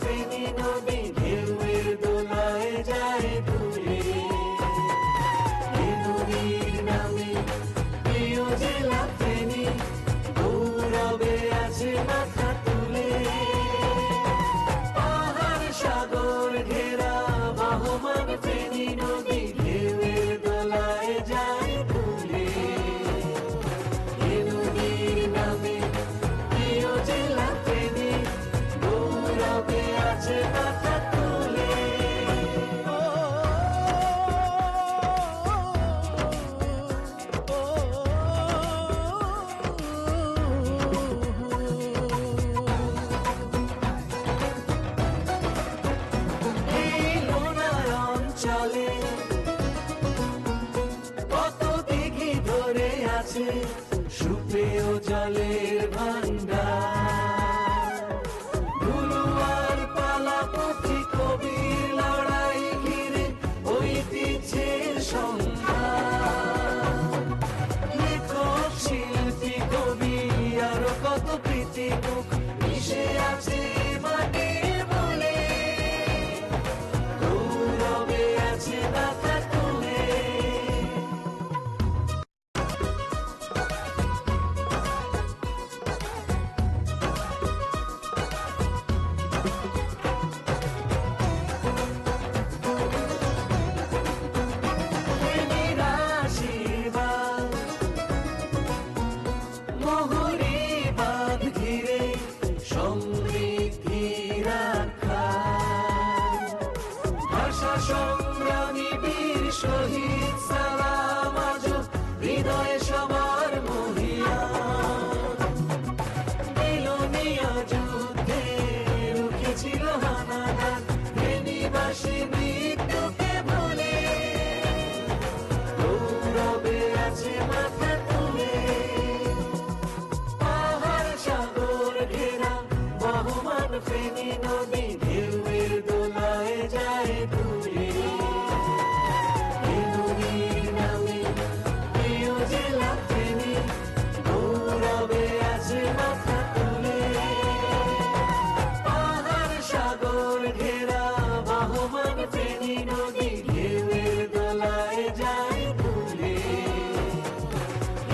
ফেনী নদী ঢেউয়ের দোলায় যায় দূরে। নদীর নামে প্রিয় জেলা ফেনী গৌরবে আছে মাথা অঞ্চলে কত দিঘি ধরে আছে সুপেয় জলের ভান্ডার ধুলুয়ার পালা ঐতিহ্যের সংখ্যা সংগ্রামী বীর শহীদ, সালাম হৃদয়ে সবার মহিয়া। মিলনীয় যুদ্ধে রুখেছিল হানাদার ফেনীবাসী মৃত্যুকে ভুলে গৌরবে আছে মাথা তুলে। পাহাড় সাগর ঘেরা, বহমান ফেনী নদী, ঢেউয়ের দোলায় যায় সাগর ঘেরা বহমান ফেনী নদী যায় দূরে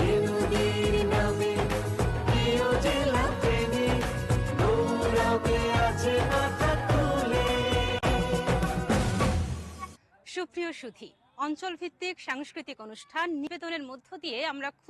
এ নদীর নামে প্রিয় জেলা ফেনী আছে মাথা তুলে। সুপ্রিয় সুধী অঞ্চল ভিত্তিক সাংস্কৃতিক অনুষ্ঠান নিবেদনের মধ্য দিয়ে আমরা